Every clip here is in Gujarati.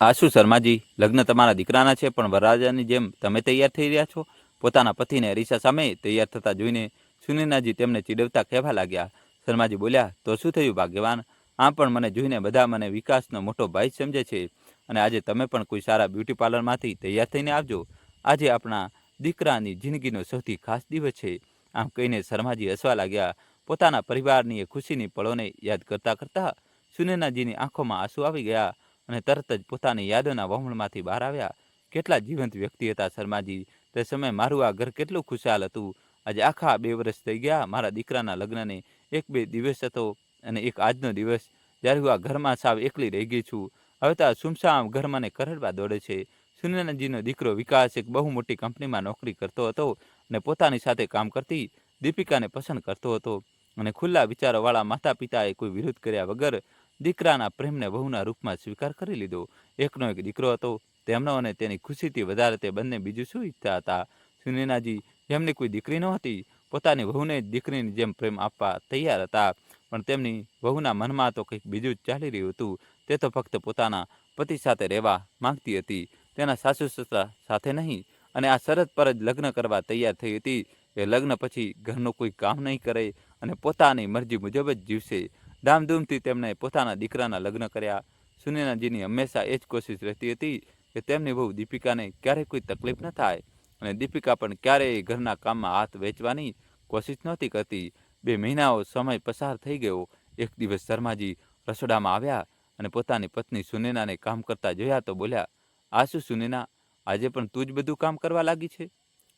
આ શું શર્માજી, લગ્ન તમારા દીકરાના છે, પણ વરરાજાની જેમ તમે તૈયાર થઈ રહ્યા છો? પોતાના પતિને અરીસા સામે તૈયાર થતા જોઈને સુનીનાજી તેમને ચીડવતા કહેવા લાગ્યા. શર્માજી બોલ્યા, તો શું થયું ભાગ્યવાન? આમ પણ મને જોઈને બધા મને વિકાસનો મોટો ભાઈ સમજે છે. અને આજે તમે પણ કોઈ સારા બ્યુટી પાર્લરમાંથી તૈયાર થઈને આવજો. આજે આપણા દીકરાની જિંદગીનો સૌથી ખાસ દિવસ છે. આમ કહીને શર્માજી હસવા લાગ્યા. પોતાના પરિવારની એ ખુશીની પળોને યાદ કરતા કરતા સુનેનાજીની આંખોમાં આંસુ આવી ગયા. અને તરત જ પોતાની યાદોના વમળમાંથી બહાર આવ્યા. કેટલા જીવંત વ્યક્તિ હતા શર્માજી. તે સમયે મારું આ ઘર કેટલું ખુશાલ હતું. આજે આખા બે વર્ષ થઈ ગયા મારા દીકરાના લગ્નને. એક બે દિવસ હતો અને એક આજનો દિવસ. જ્યારે હું આ ઘરમાં સાવ એકલી રહી ગઈ છું. હવે તો આ સુમસામ ઘર કરડવા દોડે છે. સુનેનાજીનો દીકરો વિકાસ એક બહુ મોટી કંપનીમાં નોકરી કરતો હતો અને પોતાની સાથે કામ કરતી દીપિકાને પસંદ કરતો હતો. અને ખુલ્લા વિચારોવાળા માતા પિતાએ કોઈ વિરોધ કર્યા વગર દીકરાના પ્રેમને વહુના રૂપમાં સ્વીકાર કરી લીધો. એકનો એક દીકરો હતો. તેમનો અને તેની ખુશીથી વધારે તે બંને બીજું શું ઈચ્છતા હતા? સુનેનાજી, જેમની કોઈ દીકરી નહોતી, પોતાની વહુને દીકરીની જેમ પ્રેમ આપવા તૈયાર હતા. પણ તેમની વહુના મનમાં તો કંઈક બીજું જ ચાલી રહ્યું હતું. તે તો ફક્ત પોતાના પતિ સાથે રહેવા માંગતી હતી. તેના સાસુ સસરા સાથે નહીં. અને આ શરત પર જ લગ્ન કરવા તૈયાર થઈ હતી. કે લગ્ન પછી ઘરનું કોઈ કામ નહીં કરે અને પોતાની મરજી મુજબ જ જીવશે. ધામધૂમથી તેમણે પોતાના દીકરાના લગ્ન કર્યા. સુનેનાજીની હંમેશા એ જ કોશિશ રહેતી હતી કે તેમની બહુ દીપિકાને ક્યારેય કોઈ તકલીફ ન થાય અને દીપિકા પણ ક્યારેય ઘરના કામમાં હાથ વેચવાની કોશિશ નહોતી કરતી. બે મહિનાઓ સમય પસાર થઈ ગયો. એક દિવસ શર્માજી રસોડામાં આવ્યા અને પોતાની પત્ની સુનેનાને કામ કરતા જોયા તો બોલ્યા આ શું સુનેના આજે પણ તું જ બધું કામ કરવા લાગી છે?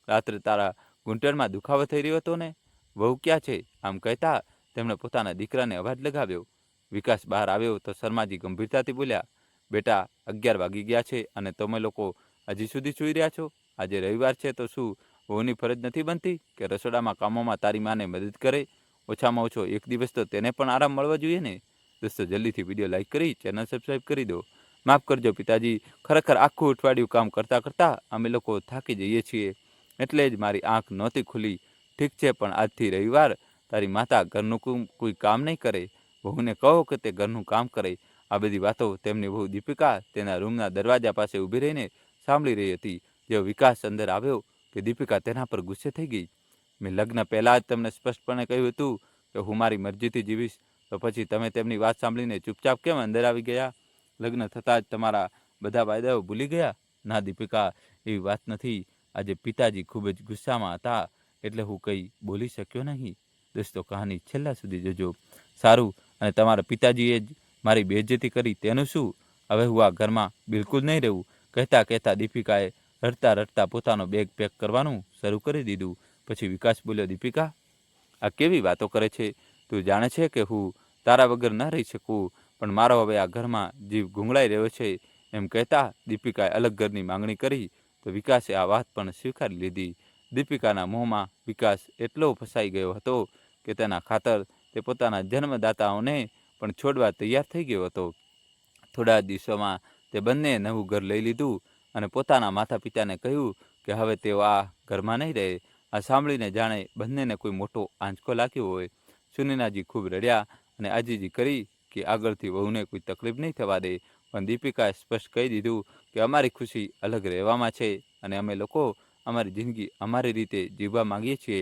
રાત્રે તારા ઘૂંટણમાં દુખાવો થઈ રહ્યો હતો ને? વહુ ક્યાં છે? આમ કહેતા તેમણે પોતાના દીકરાને અવાજ લગાવ્યો. વિકાસ બહાર આવ્યો તો શર્માજી ગંભીરતાથી બોલ્યા, બેટા, અગિયાર વાગી ગયા છે અને તમે લોકો હજી સુધી સૂઈ રહ્યા છો? આજે રવિવાર છે તો શું વહુની ફરજ નથી બનતી કે રસોડામાં કામોમાં તારી માને મદદ કરે? ઓછામાં ઓછો એક દિવસ તો તેને પણ આરામ મળવો જોઈએ ને? દોસ્તો, જલ્દીથી વીડિયો લાઇક કરી, ચેનલ સબસ્ક્રાઈબ કરી દો. માફ કરજો પિતાજી, ખરેખર આખું અઠવાડિયું કામ કરતાં કરતાં અમે લોકો થાકી જઈએ છીએ. એટલે જ મારી આંખ નહોતી ખુલી. ઠીક છે, પણ આજથી રવિવાર તારી માતા ઘરનું કોઈ- કામ નહીં કરે? વહુને કહો કે તે ઘરનું કામ કરે. આ બધી વાતો તેમની વહુ દીપિકા તેના રૂમના દરવાજા પાસે ઊભી રહીને સાંભળી રહી હતી. જેવો વિકાસ અંદર આવ્યો કે દીપિકા તેના પર ગુસ્સે થઈ ગઈ. મેં લગ્ન પહેલાં જ તમને સ્પષ્ટપણે કહ્યું હતું કે હું મારી મરજીથી જીવીશ. તો પછી તમે તેમની વાત સાંભળીને ચૂપચાપ કેમ અંદર આવી ગયા? લગ્ન થતાં જ તમારા બધા વાયદાઓ ભૂલી ગયા? ના દીપિકા, એવી વાત નથી. આજે પિતાજી ખૂબ જ ગુસ્સામાં હતા. એટલે હું કંઈ બોલી શક્યો નહીં. દોસ્તો, કહાની છેલ્લા સુધી જોજો. સારું, અને તમારા પિતાજીએ જ મારી બેજતી કરી, તેનું શું? હવે હું આ ઘરમાં બિલકુલ નહીં રહેવું. કહેતા કહેતા દીપિકાએ રડતા રડતા પોતાનો બેગ પેક કરવાનું શરૂ કરી દીધું. પછી વિકાસ બોલ્યો, દીપિકા, આ કેવી વાતો કરે છે? તું જાણે છે કે હું તારા વગર ન રહી શકું, પણ મારો હવે આ ઘરમાં જીવ ગુંગળાઈ રહ્યો છે. એમ કહેતા દીપિકાએ અલગ ઘરની માંગણી કરી, તો વિકાસે આ વાત પણ સ્વીકારી લીધી. દીપિકાના મોંમાં વિકાસ એટલો ફસાઈ ગયો હતો કે તેના ખાતર તે પોતાના જન્મદાતાઓને પણ છોડવા તૈયાર થઈ ગયો હતો. થોડા દિવસોમાં તે બંને નવું ઘર લઈ લીધું અને પોતાના માતા પિતાને કહ્યું કે હવે તેઓ આ ઘરમાં નહીં રહે. આ સાંભળીને જાણે બંનેને કોઈ મોટો આંચકો લાગ્યો હોય. સુનીનાજી ખૂબ રડ્યા અને આજીજી કરી કે આગળથી વહુને કોઈ તકલીફ નહીં થવા દે. પણ દીપિકાએ સ્પષ્ટ કહી દીધું કે અમારી ખુશી અલગ રહેવામાં છે અને અમે લોકો અમારી જિંદગી અમારી રીતે જીવવા માંગીએ છીએ.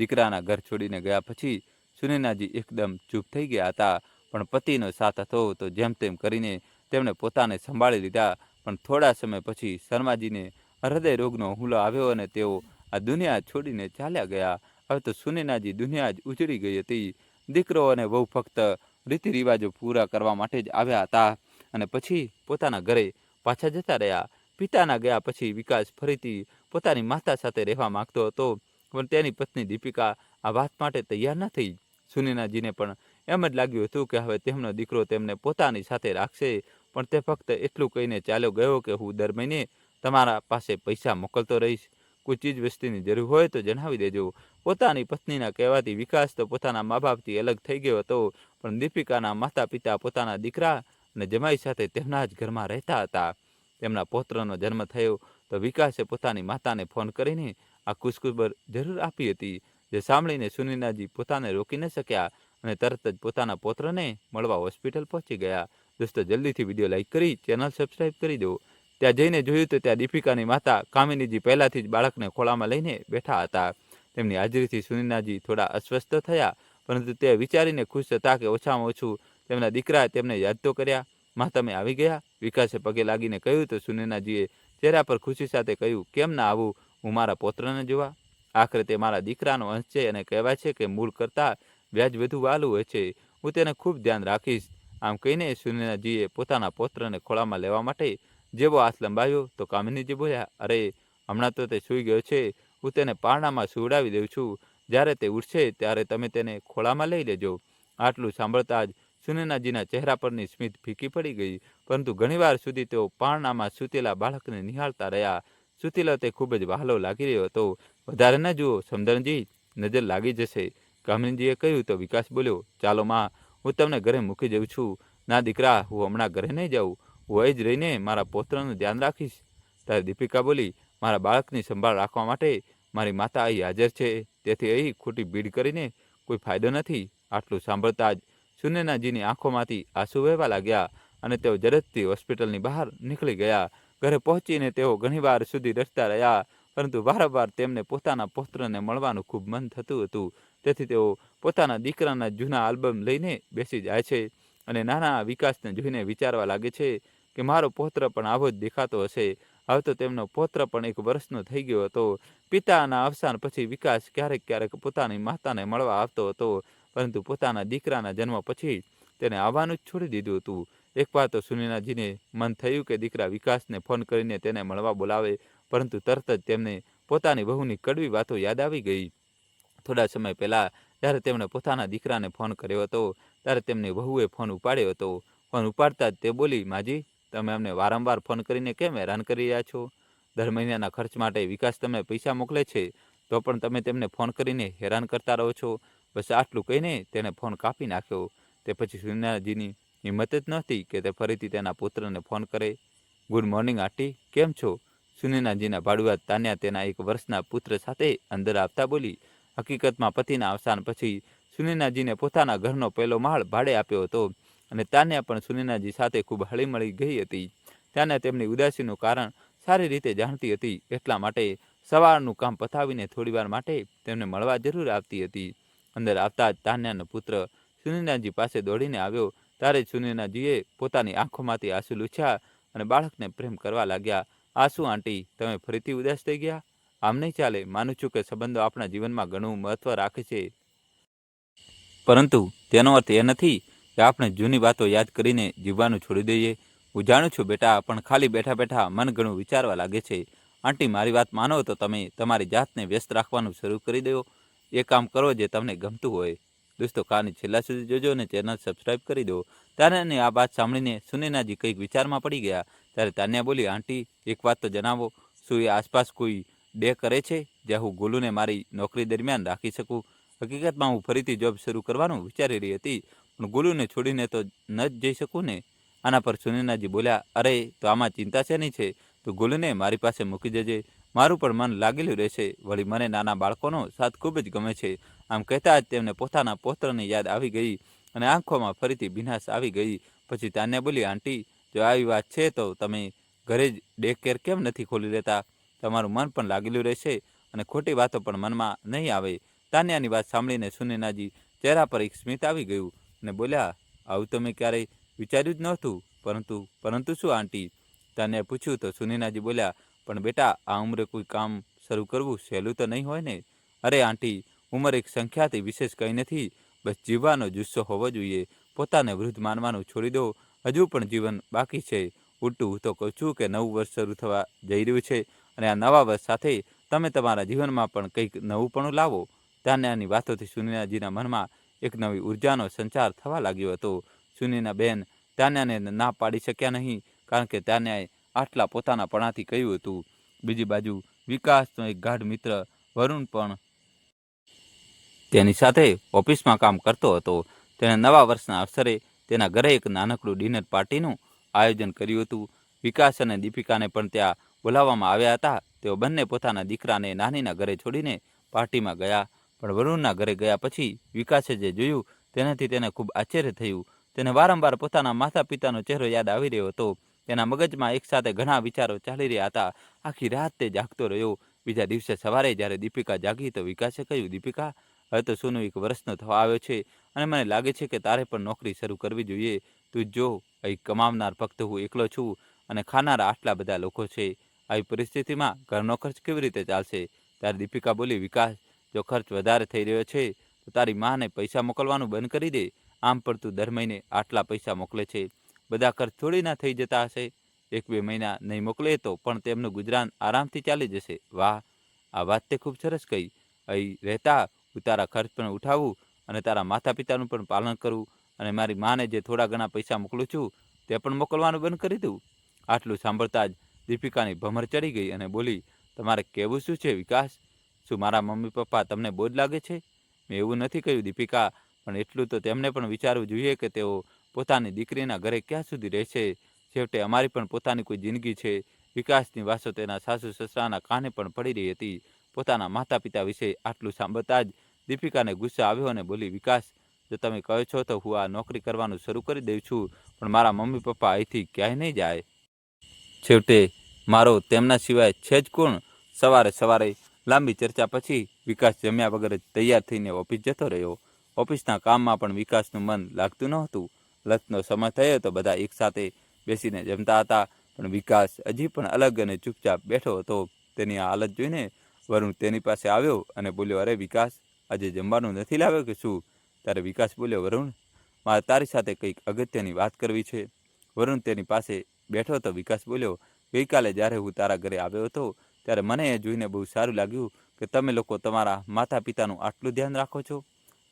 દીકરાના ઘર છોડીને ગયા પછી સુનીનાજી એકદમ ચૂપ થઈ ગયા હતા. પણ પતિનો સાથ હતો તો જેમ તેમ કરીને તેમણે પોતાને સંભાળી લીધા. પણ થોડા સમય પછી શર્માજીને હૃદય રોગનો હુમલો આવ્યો અને તેઓ આ દુનિયા છોડીને ચાલ્યા ગયા. હવે તો સુનીનાજી દુનિયા જ ઉજળી ગઈ હતી. દીકરો અને વહુ ફક્ત રીતિ રિવાજો પૂરા કરવા માટે જ આવ્યા હતા અને પછી પોતાના ઘરે પાછા જતા રહ્યા. પિતાના ગયા પછી વિકાસ ફરીથી પોતાની માતા સાથે રહેવા માંગતો હતો. પણ તેની પત્ની દીપિકા આ વાત માટે તૈયાર ન થઈ સુનીનાજીને પણ એમ જ લાગ્યું હતું કે હવે તેમનો દીકરો તેમને પોતાની સાથે રાખશે, પણ તે ફક્ત એટલું કહીને ચાલ્યો ગયો કે હું દર મહિને તમારા પાસે પૈસા મોકલતો રહીશ. કોઈ ચીજ વસ્તુની જરૂર હોય તો જણાવી દેજો. પોતાની પત્નીના કહેવાથી વિકાસ તો પોતાના મા બાપથી અલગ થઈ ગયો હતો, પણ દીપિકાના માતા પિતા પોતાના દીકરા અને જમાઈ સાથે તેમના જ ઘરમાં રહેતા હતા. તેમના પૌત્રનો જન્મ થયો તો વિકાસે પોતાની માતાને ફોન કરીને આ ખુશખબર જરૂર આપી હતી. જે સાંભળીને સુનીનાજી પોતાને રોકી ન શક્યા અને તરત જ પોતાના પોત્રને મળવા હોસ્પિટલ પહોંચી ગયા. દોસ્તો, જલ્દીથી વીડિયો લાઈક કરી, ચેનલ સબસ્ક્રાઈબ કરી દો. ત્યાં જઈને જોયું તો ત્યાં દીપિકાની માતા કામિનીજી પહેલાંથી જ બાળકને ખોળામાં લઈને બેઠા હતા. તેમની હાજરીથી સુનીનાજી થોડા અસ્વસ્થ થયા, પરંતુ તે વિચારીને ખુશ હતા કે ઓછામાં ઓછું તેમના દીકરાએ તેમને યાદ તો કર્યા. માં તમે આવી ગયા. વિકાસે પગે લાગીને કહ્યું તો સુનીનાજીએ ચહેરા પર ખુશી સાથે કહ્યું, કેમ ના આવું? હું મારા પોત્રને જોવા. આખરે તે મારા દીકરાનો અંશ છે અને કહેવાય છે કે મૂળ કરતાં વ્યાજ વધુ વાલું હોય છે. હું તેને ખૂબ ધ્યાન રાખીશ. આમ કહીને સુનીનાજીએ પોતાના પોત્રને ખોળામાં લેવા માટે જેવો હાથ લંબાવ્યો તો કામિનીજી બોલ્યા, અરે, હમણાં તો તે સૂઈ ગયો છે. હું તેને પારણામાં સુવડાવી દઉં છું. જ્યારે તે ઉઠશે ત્યારે તમે તેને ખોળામાં લઈ લેજો. આટલું સાંભળતા જ સુનીનાજીના ચહેરા પરની સ્મિત ફીકી પડી ગઈ. પરંતુ ઘણીવાર સુધી તેઓ પારણામાં સૂતેલા બાળકને નિહાળતા રહ્યા. સૂતેલો તે ખૂબ જ વહાલો લાગી રહ્યો હતો. વધારે ન જુઓ સમદરજી નજર લાગી જશે. કામિનીજીએ કહ્યું, તો વિકાસ બોલ્યો, ચાલો માં, હું તમને ઘરે મૂકી જઉં છું. ના દીકરા, હું હમણાં ઘરે નહીં જાઉં. હું એ જ રહીને મારા પોત્રનું ધ્યાન રાખીશ. ત્યારે દીપિકા બોલી, મારા બાળકની સંભાળ રાખવા માટે મારી માતા અહીં હાજર છે. તેથી અહીં ખોટી ભીડ કરીને કોઈ ફાયદો નથી. આટલું સાંભળતા જ સુનેનાજીની આંખોમાંથી આંસુ વહેવા લાગ્યા અને તેઓ ઝડપથી હોસ્પિટલની બહાર નીકળી ગયા. ઘરે પહોંચીને તેઓ ઘણીવાર સુધી રડતા રહ્યા, પરંતુ વારંવાર તેમને પોતાના પુત્રને મળવાનું ખૂબ મન થતું હતું. તેથી તેઓ પોતાના દીકરાના જૂના આલ્બમ લઈને બેસી જાય છે અને નાના વિકાસને જોઈને વિચારવા લાગે છે કે મારો પૌત્ર પણ આવો જ દેખાતો હશે. હવે તો તેમનો પૌત્ર પણ એક વર્ષનો થઈ ગયો હતો. પિતાના અવસાન પછી વિકાસ ક્યારેક ક્યારેક પોતાની માતાને મળવા આવતો હતો, પરંતુ પોતાના દીકરાના જન્મ પછી તેને આવવાનું જ છોડી દીધું હતું. એકવાર તો સુનીનાજીને મન થયું કે દીકરા વિકાસને ફોન કરીને તેને મળવા બોલાવે, પરંતુ તરત જ તેમને પોતાની વહુની કડવી વાતો યાદ આવી ગઈ. થોડા સમય પહેલાં જ્યારે તેમણે પોતાના દીકરાને ફોન કર્યો હતો, ત્યારે તેમની વહુએ ફોન ઉપાડ્યો હતો. ફોન ઉપાડતા જ તે બોલી, માજી, તમે અમને વારંવાર ફોન કરીને કેમ હેરાન કરી રહ્યા છો? દર મહિનાના ખર્ચ માટે વિકાસ તમને પૈસા મોકલે છે, તો પણ તમે તેમને ફોન કરીને હેરાન કરતા રહો છો. બસ આટલું કહીને તેણે ફોન કાપી નાખ્યો. તે પછી સુનિયાજીની હિંમત જ નહોતી કે તે ફરીથી તેના પુત્રને ફોન કરે. ગુડ મોર્નિંગ આંટી, કેમ છો? સુનેનાજીના ભાડુઆ તાન્યા તેના એક વર્ષના પુત્ર સાથે અંદર આવતા બોલી, હકીકતમાં પતિના અવસાન પછી સુનેનાજીને પોતાના ઘરનો પહેલો માળ ભાડે આપ્યો હતો અને તાન્યા પણ સુનીનાજી સાથે ખૂબ હળીમળી ગઈ હતી. તાન્યા તેમની ઉદાસીનું કારણ સારી રીતે જાણતી હતી, એટલા માટે સવારનું કામ પતાવીને થોડીવાર માટે તેમને મળવા જરૂર આવતી હતી. અંદર આવતા જ તાન્યાનો પુત્ર સુનેનાજી પાસે દોડીને આવ્યો ત્યારે જ સુનીનાજીએ પોતાની આંખોમાંથી આંસુ લૂછ્યા અને બાળકને પ્રેમ કરવા લાગ્યા, આંસુ આંટી, તમે ફરીથી ઉદાસ થઈ ગયા? આમ નહીં ચાલે, માનું છું કે સંબંધો આપણા જીવનમાં ઘણું મહત્વ રાખે છે. પરંતુ તેનો અર્થ એ નથી કે આપણે જૂની વાતો યાદ કરીને જીવવાનું છોડી દઈએ. હું જાણું છું બેટા, પણ ખાલી બેઠા બેઠા મન ઘણું વિચારવા લાગે છે. આંટી, મારી વાત માનો તો તમે તમારી જાતને વ્યસ્ત રાખવાનું શરૂ કરી દો. એ કામ કરો જે તમને ગમતું હોય. દોસ્તો કાની છેલ્લા સુધી જોજો અને ચેનલ સબસ્ક્રાઇબ કરી દો. તાન્યાની આ વાત સાંભળીને સુનેનાજી કંઈક વિચારમાં પડી ગયા. ત્યારે તાન્યા બોલી, આંટી, એક વાત તો જણાવો. શું એ આસપાસ કોઈ ડે કરે છે? જ્યાં હું ગોલુને મારી નોકરી દરમિયાન રાખી શકું? હકીકતમાં હું ફરીથી જોબ શરૂ કરવાનું વિચારી રહી હતી, પણ ગોલુને છોડીને તો ન જ જઈ શકું ને. આના પર સુનેનાજી બોલ્યા, અરે, તો આમાં ચિંતા છે નહીં છે? તો ગોલુને મારી પાસે મૂકી જજે. મારું પણ મન લાગેલું રહેશે. વળી મને નાના બાળકોનો સાથ ખૂબ જ ગમે છે. આમ કહેતા જ તેમને પોતાના પોત્રની યાદ આવી ગઈ અને આંખોમાં ફરીથી ભીનાશ આવી ગઈ. પછી તાન્યા બોલી, આંટી, જો આવી વાત છે તો તમે ઘરે જ ડે કેર કેમ નથી ખોલી લેતા તમારું મન પણ લાગેલું રહેશે અને ખોટી વાતો પણ મનમાં નહીં આવે. તાન્યાની વાત સાંભળીને સુનેનાજી ચહેરા પર એક સ્મિત આવી ગયું અને બોલ્યા, આવું તો મેં ક્યારેય વિચાર્યું જ નહોતું. પરંતુ પરંતુ શું આંટી? તાન્યાએ પૂછ્યું તો સુનેનાજી બોલ્યા, પણ બેટા, આ ઉંમરે કોઈ કામ શરૂ કરવું સહેલું તો નહીં હોય ને? અરે આંટી ઉંમર એક સંખ્યાથી વિશેષ કંઈ નથી, બસ જીવવાનો જુસ્સો હોવો જોઈએ. પોતાને વૃદ્ધ માનવાનું છોડી દો. હજુ પણ જીવન બાકી છે. ઉલટું હું તો કહું છું કે નવું વર્ષ શરૂ થવા જઈ રહ્યું છે અને આ નવા વર્ષ સાથે તમે તમારા જીવનમાં પણ કંઈક નવું પણ લાવો. તાન્યાની વાતોથી સુનિયાજીના મનમાં એક નવી ઉર્જાનો સંચાર થવા લાગ્યો હતો. સુનીના બેન તાન્યાને ના પાડી શક્યા નહીં, કારણ કે તાન્યાએ આટલા પોતાના પણાથી કહ્યું હતું. બીજી બાજુ વિકાસનો એક ગાઢ મિત્ર વરુણ પણ તેની સાથે ઓફિસમાં કામ કરતો હતો. તેણે નવા વર્ષના અવસરે તેના ઘરે એક નાનકડું ડિનર પાર્ટીનું આયોજન કર્યું હતું. વિકાસ અને દીપિકાને પણ ત્યાં બોલાવવામાં આવ્યા હતા. તેઓ બંને પોતાના દીકરાને નાનીના ઘરે છોડીને પાર્ટીમાં ગયા. પણ વરુણના ઘરે ગયા પછી વિકાસે જે જોયું તેનાથી તેને ખૂબ આશ્ચર્ય થયું. તેને વારંવાર પોતાના માતા પિતાનો ચહેરો યાદ આવી રહ્યો હતો. તેના મગજમાં એકસાથે ઘણા વિચારો ચાલી રહ્યા હતા. આખી રાત તે જાગતો રહ્યો. બીજા દિવસે સવારે જ્યારે દીપિકા જાગી તો વિકાસે કહ્યું, દીપિકા હવે તો સોનું એક વર્ષનો થવા આવ્યો છે અને મને લાગે છે કે તારે પણ નોકરી શરૂ કરવી જોઈએ. તું જો, અહીં કમાવનાર ફક્ત હું એકલો છું અને ખાનારા આટલા બધા લોકો છે. આવી પરિસ્થિતિમાં ઘરનો ખર્ચ કેવી રીતે ચાલશે? ત્યારે દીપિકા બોલી, વિકાસ, જો ખર્ચ વધારે થઈ રહ્યો છે, તો તારી માને પૈસા મોકલવાનું બંધ કરી દે. આમ પણ તું દર મહિને આટલા પૈસા મોકલે છે. બધા ખર્ચ થોડી ના થઈ જતા હશે. એક બે મહિના નહીં મોકલે તો પણ તેમનું ગુજરાન આરામથી ચાલી જશે. વાહ, આ વાત તે ખૂબ સરસ કહી. અહીં રહેતા તારા ખર્ચ પણ ઉઠાવું અને તારા માતા પિતાનું પણ પાલન કરું અને મારી માને જે થોડા ઘણા પૈસા મોકલું છું, તે પણ મોકલવાનું બંધ કરી દઉં. આટલું સાંભળતા જ દીપિકાની ભમર ચડી ગઈ અને બોલી, તમારે કહેવું શું છે વિકાસ? શું મારા મમ્મી પપ્પા તમને બોજ લાગે છે? મેં એવું નથી કહ્યું, દીપિકા, પણ એટલું તો તેમને પણ વિચારવું જોઈએ કે તેઓ પોતાની દીકરીના ઘરે ક્યાં સુધી રહેશે? છેવટે અમારી પણ પોતાની કોઈ જિંદગી છે. વિકાસની વાસો તેના સાસુ સસરાના કાને પણ પડી રહી હતી. પોતાના માતા પિતા વિશે આટલું સાંભળતા જ દીપિકાને ગુસ્સો આવ્યો અને બોલી, વિકાસ, જો તમે કહો છો તો હું આ નોકરી કરવાનું શરૂ કરી દઉં છું, પણ મારા મમ્મી પપ્પા અહીંથી ક્યાંય નહીં જાય. છેવટે મારો તેમના સિવાય છે જ કોણ? સવારે સવારે લાંબી ચર્ચા પછી વિકાસ જમ્યા વગર જ તૈયાર થઈને ઓફિસ જતો રહ્યો. ઓફિસના કામમાં પણ વિકાસનું મન લાગતું નહોતું. લંચનો સમય થયો તો બધા એકસાથે બેસીને જમતા હતા, પણ વિકાસ હજી પણ અલગ અને ચૂપચાપ બેઠો હતો. તેની આ હાલત જોઈને વરુણ તેની પાસે આવ્યો અને બોલ્યો, અરે વિકાસ, આજે જમવાનું નથી લાવ્યો કે શું? ત્યારે વિકાસ બોલ્યો, વરુણ, મારે તારી સાથે કંઈક અગત્યની વાત કરવી છે. વરુણ તેની પાસે બેઠો તો વિકાસ બોલ્યો, ગઈકાલે જ્યારે હું તારા ઘરે આવ્યો હતો, ત્યારે મને એ જોઈને બહુ સારું લાગ્યું કે તમે લોકો તમારા માતા પિતાનું આટલું ધ્યાન રાખો છો.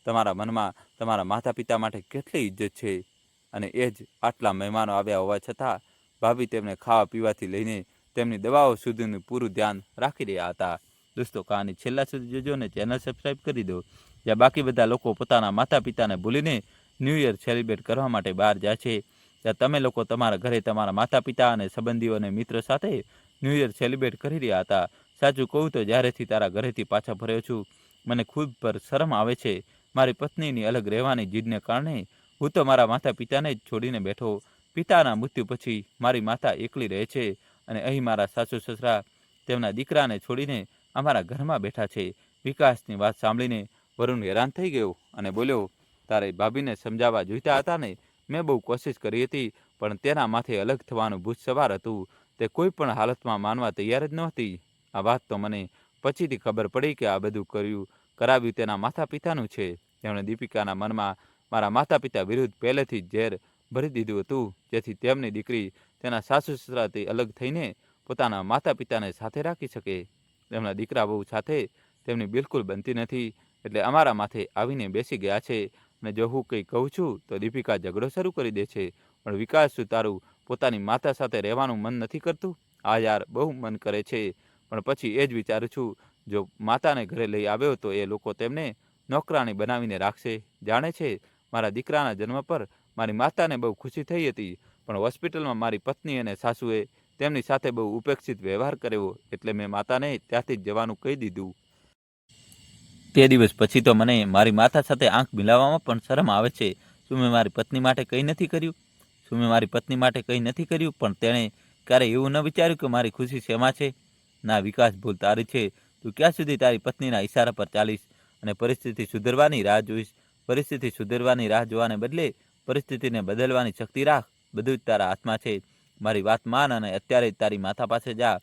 તમારા મનમાં તમારા માતા પિતા માટે કેટલી ઇજ્જત છે અને એ જ આટલા મહેમાનો આવ્યા હોવા છતાં ભાભી તેમને ખાવા પીવાથી લઈને તેમની દવાઓ સુધીનું પૂરું ધ્યાન રાખી રહ્યા હતા. દોસ્તો, કહાની છેલ્લા સુધી જોજો ને ચેનલ સબસ્ક્રાઈબ કરી દો. જ્યાં બાકી બધા લોકો પોતાના માતા પિતાને ભૂલીને ન્યૂ યર સેલિબ્રેટ કરવા માટે બહાર જાય છે. ત્યાં તમે લોકો તમારા ઘરે તમારા માતા પિતા અને સંબંધીઓ અને મિત્રો સાથે ન્યૂ યર સેલિબ્રેટ કરી રહ્યા હતા. સાચું કહું તો જ્યારેથી તારા ઘરેથી પાછા ફર્યો છું, મને ખુદ પર શરમ આવે છે. મારી પત્નીની અલગ રહેવાની જીદને કારણે હું તો મારા માતા પિતાને જ છોડીને બેઠો. પિતાના મૃત્યુ પછી મારી માતા એકલી રહે છે અને અહીં મારા સાસુ સસરા તેમના દીકરાને છોડીને અમારા ઘરમાં બેઠા છે. વિકાસની વાત સાંભળીને વરુણ હેરાન થઈ ગયો અને બોલ્યો, તારે ભાભીને સમજાવવા જોઈતા હતા ને? મેં બહુ કોશિશ કરી હતી, પણ તેના માથે અલગ થવાનું ભૂત સવાર હતું. તે કોઈ પણ હાલતમાં માનવા તૈયાર જ નહોતી. આ વાત તો મને પછીથી ખબર પડી કે આ બધું કર્યું, કરાવ્યું તેના માતા પિતાનું છે. તેમણે દીપિકાના મનમાં, મારા માતા પિતા વિરુદ્ધ પહેલેથી જ ઝેર ભરી દીધું હતું, જેથી તેમની દીકરી તેના સાસુ સસરાથી અલગ થઈને પોતાના માતા પિતાને સાથે રાખી શકે. તેમના દીકરા બહુ સાથે તેમની બિલકુલ બનતી નથી. એટલે અમારા માથે આવીને બેસી ગયા છે. અને જો હું કંઈ કહું છું, તો દીપિકા ઝઘડો શરૂ કરી દે છે. પણ વિકાસ શું તારું પોતાની માતા સાથે રહેવાનું મન નથી કરતું. આ યાર બહુ મન કરે છે. પણ પછી એ જ વિચારું છું, જો માતાને ઘરે લઈ આવ્યો તો એ લોકો તેમને નોકરાણી બનાવીને રાખશે. જાણે છે, મારા દીકરાના જન્મ પર મારી માતાને બહુ ખુશી થઈ હતી. પણ હોસ્પિટલમાં મારી પત્ની અને સાસુએ તેમની સાથે બહુ ઉપેક્ષિત વ્યવહાર કર્યો એટલે મેં માતાને ત્યાંથી જવાનું કહી દીધું. તે દિવસ પછી તો મને મારી માતા સાથે આંખ મિલાવવામાં પણ શરમ આવે છે. શું મેં મારી પત્ની માટે કંઈ નથી કર્યું? શું મેં મારી પત્ની માટે કંઈ નથી કર્યું? પણ તેણે ક્યારેય એવું ન વિચાર્યું કે મારી ખુશી શેમાં છે? ના, વિકાસ ભૂલ તારી છે. તું ક્યાં સુધી તારી પત્નીના ઈશારા પર ચાલીશ અને પરિસ્થિતિ સુધરવાની રાહ જોઈશ? પરિસ્થિતિ સુધરવાની રાહ જોવાને બદલે પરિસ્થિતિને બદલવાની શક્તિ રાખ. બધું જ તારા હાથમાં છે. મારી વાત માન અને અત્યારે તારી માથા પાસે જા.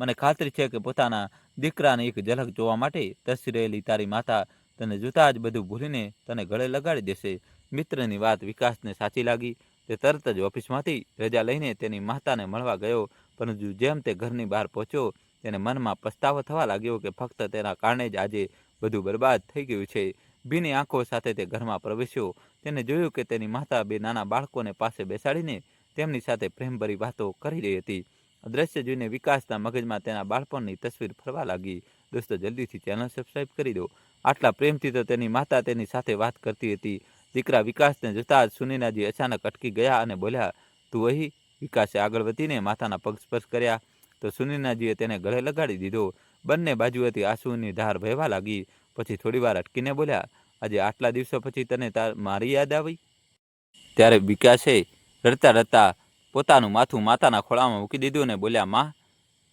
મને ખાતરી છે કે પોતાના દીકરાને એક ઝલક જોવા માટે તસી રહેલી તારી માતા તને જોતાં જ બધું ભૂલીને તને ગળે લગાડી દેશે. મિત્રની વાત વિકાસને સાચી લાગી. તે તરત જ ઓફિસમાંથી રજા લઈને તેની માતાને મળવા ગયો. પરંતુ જેમ તે ઘરની બહાર પહોંચ્યો, તેને મનમાં પસ્તાવો થવા લાગ્યો કે ફક્ત તેના કારણે જ આજે બધું બરબાદ થઈ ગયું છે. ભીની આંખો સાથે તે ઘરમાં પ્રવેશ્યો. તેને જોયું કે તેની માતા બે નાના બાળકોને પાસે બેસાડીને તેમની સાથે પ્રેમભરી વાતો કરી રહી હતી. દ્રશ્ય જોઈને વિકાસના મગજમાં તેના બાળપણની તસવીર ફરવા લાગી. દોસ્તો, જલ્દીથી ચેનલ સબસ્ક્રાઈબ કરી દો. આટલા પ્રેમથી તો તેની માતા તેની સાથે વાત કરતી હતી. દીકરા વિકાસને જોતા જ સુનીનાજી અચાનક અટકી ગયા અને બોલ્યા, તું અહીં? વિકાસે આગળ વધીને માતાના પગ સ્પર્શ કર્યા? તો સુનીનાજીએ તેને ગળે લગાડી દીધો. બંને બાજુએથી આંસુની ધાર વહેવા લાગી. પછી થોડીવાર અટકીને બોલ્યા, આજે આટલા દિવસો પછી તને તાર મારી યાદ આવી? ત્યારે વિકાસે રડતા રડતા પોતાનું માથું માતાના ખોળામાં મૂકી દીધું અને બોલ્યા, માં,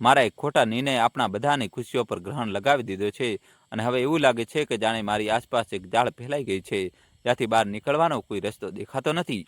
મારા એક ખોટા નિર્ણય આપણા બધાની ખુશીઓ પર ગ્રહણ લગાવી દીધો છે અને હવે એવું લાગે છે કે જાણે મારી આસપાસ એક જાળ ફેલાઈ ગઈ છે. ત્યાંથી બહાર નીકળવાનો કોઈ રસ્તો દેખાતો નથી.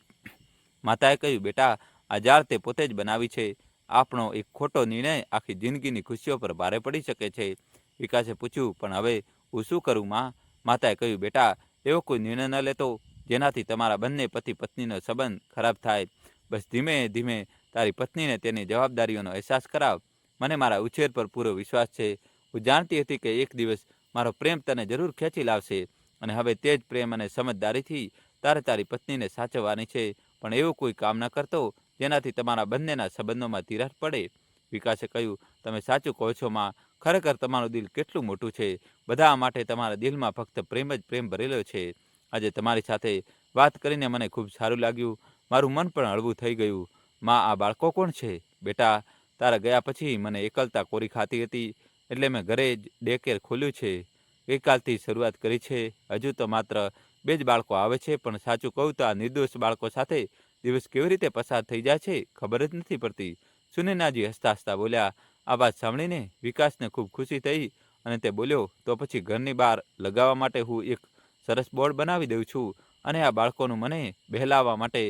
માતાએ કહ્યું, બેટા, આ જાળ તે પોતે જ બનાવી છે. આપણો એક ખોટો નિર્ણય આખી જિંદગીની ખુશીઓ પર ભારે પડી શકે છે. વિકાસે પૂછ્યું, પણ હવે હું શું કરું, માં? માતાએ કહ્યું, બેટા, એવો કોઈ નિર્ણય ન લેતો. જેનાથી તમારા બંને પતિ પત્નીનો સંબંધ ખરાબ થાય. બસ ધીમે ધીમે તારી પત્નીને તેની જવાબદારીઓનો અહેસાસ કરાવ. મને મારા ઉછેર પર પૂરો વિશ્વાસ છે. હું જાણતી હતી કે એક દિવસ મારો પ્રેમ તને જરૂર ખેંચી લાવશે અને હવે તે જ પ્રેમ અને સમજદારીથી તારે તારી પત્નીને સાચવવાની છે. પણ એવું કોઈ કામ ન કરતો જેનાથી તમારા બંનેના સંબંધોમાં તિરાડ પડે. વિકાસે કહ્યું, તમે સાચું કહો છો, માં. ખરેખર તમારું દિલ કેટલું મોટું છે. બધા માટે તમારા દિલમાં ફક્ત પ્રેમ જ પ્રેમ ભરેલો છે. આજે તમારી સાથે વાત કરીને મને ખૂબ સારું લાગ્યું. મારું મન પણ હળવું થઈ ગયું. માં, આ બાળકો કોણ છે? બેટા, તારા ગયા પછી મને એકલતા કોરી ખાતી હતી, એટલે મેં ઘરે જ ડેકેર ખોલ્યું છે. ગઈકાલથી શરૂઆત કરી છે. હજુ તો માત્ર બે જ બાળકો આવે છે, પણ સાચું કહું તો આ નિર્દોષ બાળકો સાથે દિવસ કેવી રીતે પસાર થઈ જાય છે, ખબર જ નથી પડતી. સુનેનાજી હસતા હસતા બોલ્યા, આ વાત સાંભળીને વિકાસને ખૂબ ખુશી થઈ. અને તે બોલ્યો, તો પછી ઘરની બહાર લગાવવા માટે હું એક સરસ બોર્ડ બનાવી દઉં છું અને આ બાળકોનું મને બહેલાવવા માટે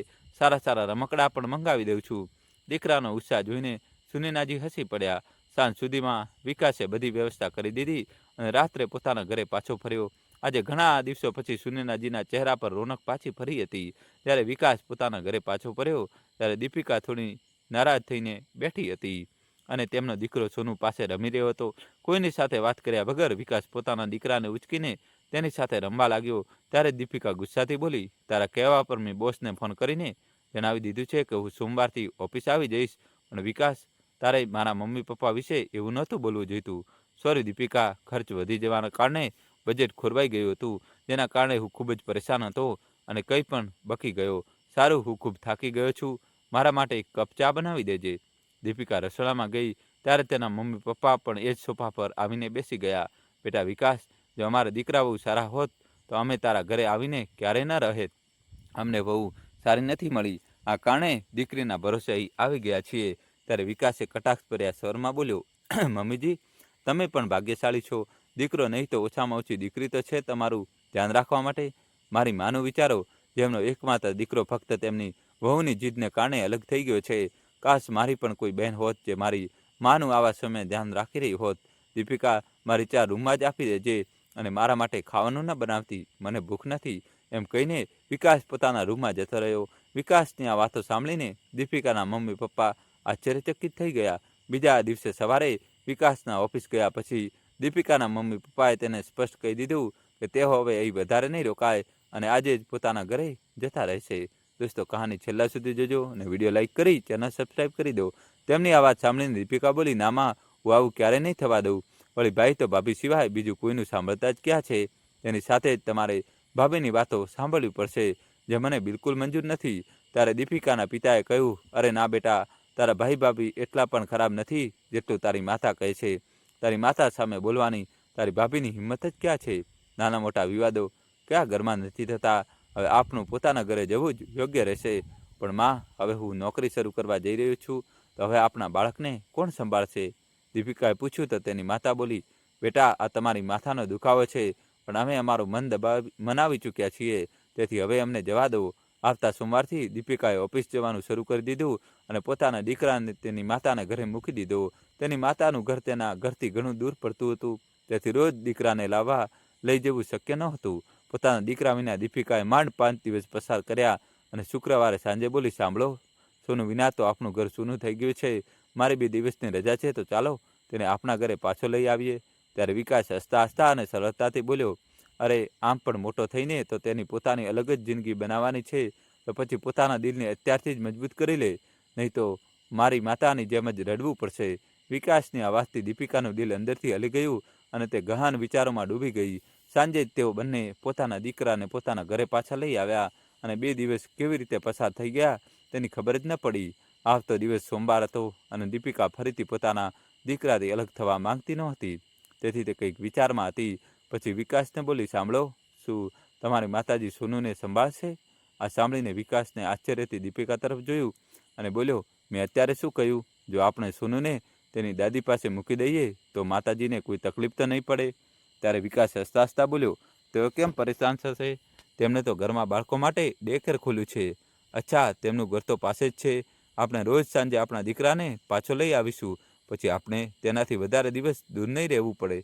સારા સારા રમકડા પણ મંગાવી દઉં છું. દીકરાનો ઉત્સાહ જોઈને સુનેનાજી હસી પડ્યા. સાંજ સુધીમાં વિકાસે બધી વ્યવસ્થા કરી દીધી અને રાત્રે પોતાના ઘરે પાછો ફર્યો. આજે ઘણા દિવસો પછી સુનેનાજીના ચહેરા પર રોનક પાછી ફરી હતી. જ્યારે વિકાસ પોતાના ઘરે પાછો ફર્યો, ત્યારે દીપિકા થોડી નારાજ થઈને બેઠી હતી અને તેમનો દીકરો સોનુ પાસે રમી રહ્યો હતો. કોઈની સાથે વાત કર્યા વગર વિકાસ પોતાના દીકરાને ઉચકીને તેની સાથે રમવા લાગ્યો. ત્યારે દીપિકા ગુસ્સાથી બોલી, તારા કહેવા પર મેં બોસને ફોન કરીને જણાવી દીધું છે કે હું સોમવારથી ઓફિસ આવી જઈશ, પણ વિકાસ, તારે મારા મમ્મી પપ્પા વિશે એવું નહોતું બોલવું જોઈતું. સોરી દીપિકા, ખર્ચ વધી જવાના કારણે બજેટ ખોરવાઈ ગયું હતું. જેના કારણે હું ખૂબ જ પરેશાન હતો અને કંઈ પણ બકી ગયો. સારું, હું ખૂબ થાકી ગયો છું. મારા માટે એક કપ ચા બનાવી દેજે. દીપિકા રસોડામાં ગઈ. ત્યારે તેના મમ્મી પપ્પા પણ એ જ સોફા પર આવીને બેસી ગયા. બેટા વિકાસ જો અમારા દીકરા બહુ સારા હોત, તો અમે તારા ઘરે આવીને ક્યારેય ન રહેત. અમને બહુ સારી નથી મળી. આ કારણે દીકરીના ભરોસે આવી ગયા છીએ. ત્યારે વિકાસે કટાક્ષ ભર્યા સ્વરમાં બોલ્યો મમ્મીજી, તમે પણ ભાગ્યશાળી છો. દીકરો નહીં તો ઓછામાં ઓછી દીકરી તો છે તમારું ધ્યાન રાખવા માટે. મારી માનું વિચારો, જેમનો એકમાત્ર દીકરો ફક્ત તેમની વહુની જીદને કારણે અલગ થઈ ગયો છે. કાશ મારી પણ કોઈ બહેન હોત જે મારી માનું આવા સમયે ધ્યાન રાખી રહી હોત. દીપિકા મારી ચાર રૂમમાં જ આપી દેજે. અને મારા માટે ખાવાનું ન બનાવતી મને ભૂખ નથી, એમ કહીને વિકાસ પોતાના રૂમમાં જતો રહ્યો. વિકાસની આ વાતો સાંભળીને દીપિકાના મમ્મી પપ્પા આશ્ચર્યચકિત થઈ ગયા. બીજા દિવસે સવારે વિકાસના ઓફિસ ગયા પછી દીપિકાના મમ્મી પપ્પાએ તેને સ્પષ્ટ કહી દીધું કે તેઓ હવે અહીં વધારે નહીં રોકાય અને આજે જ પોતાના ઘરે જતા રહેશે. દોસ્તો, કહાની છેલ્લા સુધી જોજો અને વીડિયો લાઇક કરી ચેનલ સબસ્ક્રાઈબ કરી દો. તેમની આ વાત સાંભળીને દીપિકા બોલી, નામાં હું આવું ક્યારેય નહીં થવા દઉં. વળી ભાઈ તો ભાભી સિવાય બીજું કોઈનું સાંભળતા જ ક્યાં છે? તેની સાથે જ તમારે ભાભીની વાતો સાંભળવી પડશે. જે મને બિલકુલ મંજૂર નથી. ત્યારે દીપિકાના પિતાએ કહ્યું, અરે ના બેટા, તારા ભાઈ ભાભી એટલા પણ ખરાબ નથી જેટલું તારી માતા કહે છે. તારી માતા સામે બોલવાની તારી ભાભીની હિંમત જ ક્યાં છે? નાના મોટા વિવાદો ક્યાં ઘરમાં નથી થતા? હવે આપનું પોતાના ઘરે જવું જ યોગ્ય રહેશે. પણ માં, હવે હું નોકરી શરૂ કરવા જઈ રહ્યો છું. તો હવે આપણા બાળકને કોણ સંભાળશે? દીપિકાએ પૂછ્યું તો તેની માતા બોલી, બેટા, આ તમારી માથાનો દુખાવો છે, પણ અમે અમારું મન દબાવી, મનાવી ચૂક્યા છીએ. તેથી હવે અમને જવા દો. આવતા સોમવારથી દીપિકાએ ઓફિસ જવાનું શરૂ કરી દીધું અને પોતાના દીકરાને તેની માતાના ઘરે મૂકી દીધો. તેની માતાનું ઘર તેના ઘરથી ઘણું દૂર પડતું હતું. તેથી રોજ દીકરાને લાવવા લઈ જવું શક્ય ન હતું પોતાના દીકરા વિના દીપિકાએ માંડ પાંચ દિવસ પસાર કર્યા અને શુક્રવારે સાંજે બોલી, સાંભળો, સોનું વિના તો આપણું ઘર સૂનું થઈ ગયું છે. મારી બે દિવસની રજા છે, તો ચાલો તેને આપણા ઘરે પાછો લઈ આવીએ. ત્યારે વિકાસ હસતા હસતા અને સરળતાથી બોલ્યો, અરે, આમ પણ મોટો થઈને તો તેની પોતાની અલગ જ જિંદગી બનાવવાની છે, તો પછી પોતાના દિલને અત્યારથી જ મજબૂત કરી લે. નહીં તો મારી માતાની જેમ જ રડવું પડશે. વિકાસની આ વાતથી દીપિકાનું દિલ અંદરથી હલી ગયું અને તે ગહન વિચારોમાં ડૂબી ગઈ. સાંજે જ તેઓ બંને પોતાના દીકરાને પોતાના ઘરે પાછા લઈ આવ્યા અને બે દિવસ કેવી રીતે પસાર થઈ ગયા તેની ખબર જ ન પડી. આવતો દિવસ સોમવાર હતો અને દીપિકા ફરીથી પોતાના દીકરાથી અલગ થવા માંગતી નહોતી. તેથી તે કંઈક વિચારમાં હતી. પછી વિકાસને બોલી, સાંભળો, શું તમારી માતાજી સોનુને સંભાળશે? આ સાંભળીને વિકાસને આશ્ચર્યથી દીપિકા તરફ જોયું અને બોલ્યો, મેં અત્યારે શું કહ્યું? જો આપણે સોનુને તેની દાદી પાસે મૂકી દઈએ, તો માતાજીને કોઈ તકલીફ તો નહીં પડે? ત્યારે વિકાસ હસતા હસતા બોલ્યો, તેઓ કેમ પરેશાન થશે? તેમણે તો ઘરમાં બાળકો માટે ડેકેર ખોલ્યું છે. અચ્છા, તેમનું ઘર તો પાસે જ છે. આપણે રોજ સાંજે આપણા દીકરાને પાછો લઈ આવીશું. પછી આપણે તેનાથી વધારે દિવસ દૂર નહીં રહેવું પડે.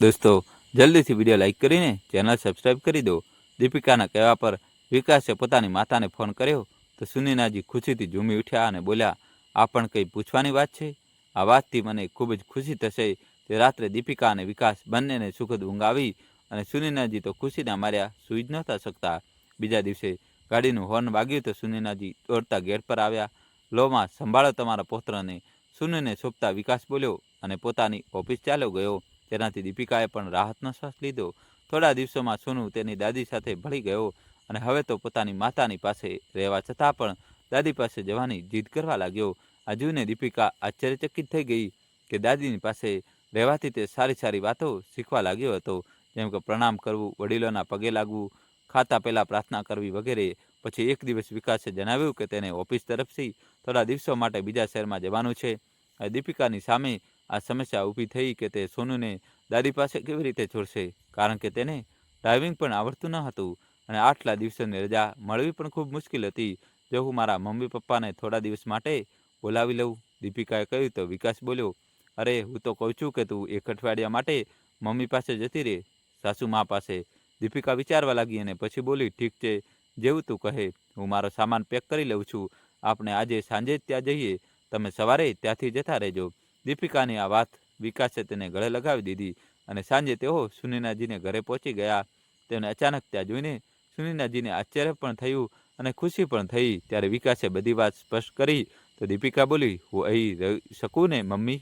દોસ્તો, જલ્દીથી વીડિયો લાઇક કરીને ચેનલ સબસ્ક્રાઈબ કરી દો. દીપિકાના કહેવા પર વિકાસે પોતાની માતાને ફોન કર્યો તો સુનીનાજી ખુશીથી ઝૂમી ઉઠ્યા અને બોલ્યા, આ પણ કંઈ પૂછવાની વાત છે? આ વાતથી મને ખૂબ જ ખુશી થશે તે રાત્રે દીપિકા અને વિકાસ બંનેને સુખદ ઊંઘ આવી અને સુનીનાજી તો ખુશીના માર્યા સૂઈ જ નહોતા શકતા. બીજા દિવસે ગાડીનું હોર્ન વાગ્યું તો સુનીનાજી દોડતા ગેટ પર આવ્યા. લોમાં, સંભાળો તમારા પુત્રને. સુનીને સોંપતા વિકાસ બોલ્યો અને પોતાની ઓફિસ ચાલ્યો ગયો. તેનાથી દીપિકાએ પણ રાહતનો શ્વાસ લીધો. થોડા દિવસોમાં સોનુ તેની દાદી સાથે ભળી ગયો અને હવે તો પોતાની માતાની પાસે રહેવા છતાં પણ દાદી પાસે જવાની જીદ કરવા લાગ્યો. આ દીપિકા આશ્ચર્યચકિત થઈ ગઈ કે દાદીની પાસે રહેવાથી તે સારી સારી વાતો શીખવા લાગ્યો હતો. જેમ કે પ્રણામ કરવું, વડીલોના પગે લાગવું ખાતા પહેલાં પ્રાર્થના કરવી વગેરે. પછી એક દિવસ વિકાસે જણાવ્યું કે તેને ઓફિસ તરફથી થોડા દિવસો માટે બીજા શહેરમાં જવાનું છે. દીપિકાની સામે આ સમસ્યા ઊભી થઈ કે તે સોનુને દાદી પાસે કેવી રીતે છોડશે? કારણ કે તેને ડ્રાઇવિંગ પણ આવડતું ન હતું અને આટલા દિવસોની રજા મળવી પણ ખૂબ મુશ્કેલ હતી. જો હું મારા મમ્મી પપ્પાને થોડા દિવસ માટે બોલાવી લઉં, દીપિકાએ કહ્યું તો વિકાસ બોલ્યો, અરે, હું તો કહું છું કે તું એક અઠવાડિયા માટે મમ્મી પાસે જતી રહે સાસુ મા પાસે. દીપિકા વિચારવા લાગી અને પછી બોલી, ઠીક છે, જેવું તું કહે, હું મારો સામાન પેક કરી લઉં છું. આપણે આજે સાંજે જ ત્યાં જઈએ. તમે સવારે ત્યાંથી જતા રહેજો. દીપિકાની આ વાત વિકાસે તેને ગળે લગાવી દીધી અને સાંજે તેઓ સુનીનાજીને ઘરે પહોંચી ગયા. તેને અચાનક ત્યાં જોઈને સુનીનાજીને આશ્ચર્ય પણ થયું અને ખુશી પણ થઈ. ત્યારે વિકાસે બધી વાત સ્પષ્ટ કરી. તો દીપિકા બોલી, હું અહીં રહી શકું ને, મમ્મી?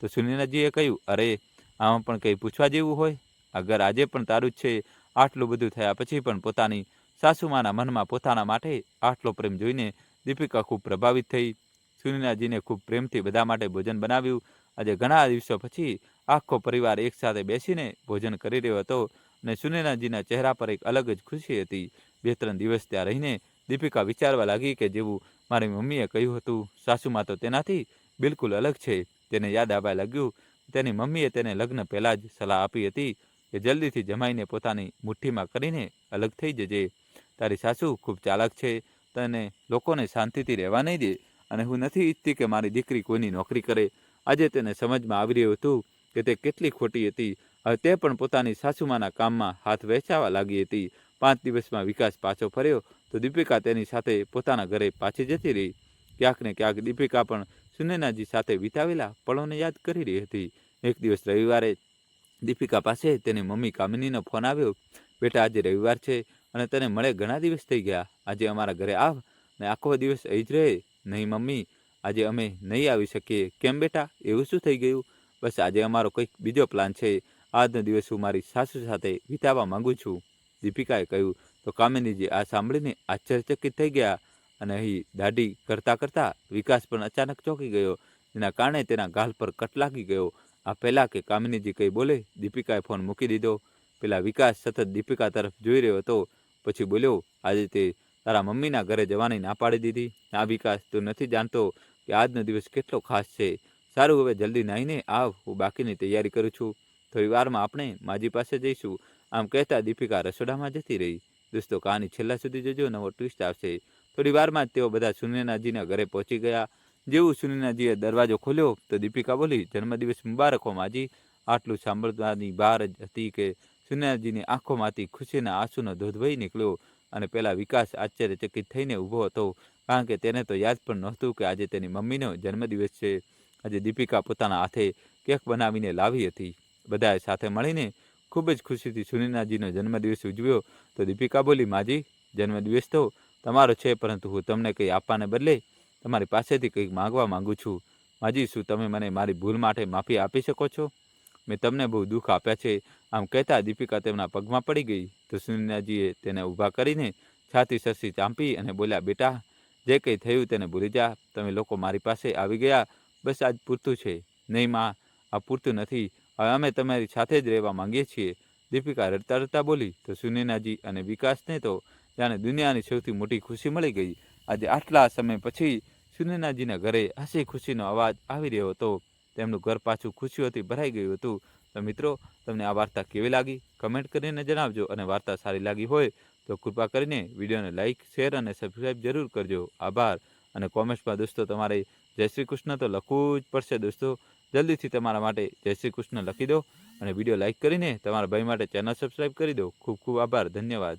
તો સુનીનાજીએ કહ્યું, અરે, આમાં પણ કંઈ પૂછવા જેવું હોય? અગર આજે પણ તારું જ છે આટલું બધું થયા પછી પણ પોતાની સાસુમાના મનમાં પોતાના માટે આટલો પ્રેમ જોઈને દીપિકા ખૂબ પ્રભાવિત થઈ. સુનીનાજીને ખૂબ પ્રેમથી બધા માટે ભોજન બનાવ્યું. આજે ઘણા દિવસો પછી આખો પરિવાર એકસાથે બેસીને ભોજન કરી રહ્યો હતો અને સુનીનાજીના ચહેરા પર એક અલગ જ ખુશી હતી. બે ત્રણ દિવસ ત્યાં રહીને દીપિકા વિચારવા લાગી કે જેવું મારી મમ્મીએ કહ્યું હતું, સાસુમાં તો તેનાથી બિલકુલ અલગ છે. તેને યાદ આવવા લાગ્યું. તેની મમ્મીએ તેને લગ્ન પહેલાં જ સલાહ આપી હતી. કે જલ્દીથી જમાઈને પોતાની મુઠ્ઠીમાં કરીને અલગ થઈ જજે. તારી સાસુ ખૂબ ચાલાક છે, તને લોકોને શાંતિથી રહેવા નહીં દે અને હું નથી ઈચ્છતી કે મારી દીકરી કોઈની નોકરી કરે. આજે તેને સમજમાં આવી રહ્યું હતું કે તે કેટલી ખોટી હતી. હવે તે પણ પોતાની સાસુમાના કામમાં હાથ વહેંચાવા લાગી હતી. પાંચ દિવસમાં વિકાસ પાછો ફર્યો તો દીપિકા તેની સાથે પોતાના ઘરે પાછી જતી રહી. ક્યાંક ને ક્યાંક દીપિકા પણ સુનેનાજી સાથે વિતાવેલા પળોને યાદ કરી રહી હતી. એક દિવસ રવિવારે દીપિકા પાસે તેની મમ્મી કામિનીનો ફોન આવ્યો, બેટા, આજે રવિવાર છે અને તને મળે ઘણા દિવસ થઈ ગયા. આજે અમારા ઘરે આવ ને આખો દિવસ અહીં જ રહે. નહીં, મમ્મી, આજે અમે નહીં આવી શકીએ. કેમ બેટા? એવું શું થઈ ગયું? બસ આજે અમારો કંઈક બીજો પ્લાન છે. આજનો દિવસ હું મારી સાસુ સાથે વિતાવવા માગું છું. દીપિકાએ કહ્યું, તો કામિનીજી આ સાંભળીને આશ્ચર્યચકિત થઈ ગયા અને અહીં દાઢી કરતાં કરતાં વિકાસ પણ અચાનક ચોંકી ગયો. જેના કારણે તેના ગાલ પર કટ લાગી ગયો. આ પહેલાં કે કામિનીજી કંઈ બોલે? દીપિકાએ ફોન મૂકી દીધો. પેલા વિકાસ સતત દીપિકા તરફ જોઈ રહ્યો હતો. પછી બોલ્યો, આજે તે તારા મમ્મીના ઘરે જવાની ના પાડી દીધી. આ વિકાસ તું નથી જાણતો કે આજનો દિવસ કેટલો ખાસ છે. સારું, હવે જલ્દી નાહીને આવ, હું બાકીની તૈયારી કરું છું. થોડી વારમાં આપણે માજી પાસે જઈશું. આમ કહેતા દીપિકા રસોડામાં જતી રહી. દોસ્તો કહાની છેલ્લા સુધી જોજો, નવો ટ્વિસ્ટ આવશે. થોડી વારમાં જ તેઓ બધા સુનેનાજીના ઘરે પહોંચી ગયા. જેવું સુનીનાજીએ દરવાજો ખોલ્યો તો દીપિકા બોલી, જન્મદિવસ મુબારક માજી. આટલું સાંભળવાની બહાર જ હતી કે સુનીનાજીની આંખોમાંથી ખુશીના આંસુનો ધોધ વહી નીકળ્યો અને પેલા વિકાસ આશ્ચર્યચકિત થઈને ઊભો હતો. કારણ કે તેને તો યાદ પણ નહોતું કે આજે તેની મમ્મીનો જન્મદિવસ છે. આજે દીપિકા પોતાના હાથે કેક બનાવીને લાવી હતી. બધાએ સાથે મળીને ખૂબ જ ખુશીથી સુનીનાજીનો જન્મદિવસ ઉજવ્યો. તો દીપિકા બોલી, માજી, જન્મદિવસ તો તમારો છે, પરંતુ હું તમને કંઈ આપવાને બદલે તમારી પાસેથી કંઈક માંગવા માંગુ છું. માજી શું તમે મને મારી ભૂલ માટે માફી આપી શકો છો? મેં તમને બહુ દુઃખ આપ્યા છે. આમ કહેતા દીપિકા તેમના પગમાં પડી ગઈ. તો સુનીનાજીએ તેને ઊભા કરીને છાતી સરસી ચાંપી અને બોલ્યા, બેટા, જે કંઈ થયું તેને ભૂલી જા. તમે લોકો મારી પાસે આવી ગયા. બસ આજ પૂરતું છે. નહીં માં, આ પૂરતું નથી. હવે અમે તમારી સાથે જ રહેવા માંગીએ છીએ. દીપિકા રડતા રડતા બોલી. તો સુનિનાજી અને વિકાસને તો જાણે દુનિયાની સૌથી મોટી ખુશી મળી ગઈ. આજે આટલા સમય પછી સુનીનાજીના ઘરે હસી ખુશીનો અવાજ આવી રહ્યો હતો. તેમનું ઘર પાછું ખુશીઓથી ભરાઈ ગયું હતું. તો મિત્રો, તમને આ વાર્તા કેવી લાગી? કમેન્ટ કરીને જણાવજો અને વાર્તા સારી લાગી હોય તો કૃપા કરીને વિડીયોને લાઇક શેર અને સબસ્ક્રાઈબ જરૂર કરજો. આભાર. અને કોમેન્ટ્સમાં દોસ્તો, તમારે જય શ્રી કૃષ્ણ તો લખવું જ પડશે દોસ્તો. જલ્દીથી તમારા માટે જય શ્રી કૃષ્ણ લખી દો અને વીડિયો લાઇક કરીને તમારા ભાઈ માટે ચેનલ સબસ્ક્રાઈબ કરી દો. ખૂબ ખૂબ આભાર. ધન્યવાદ.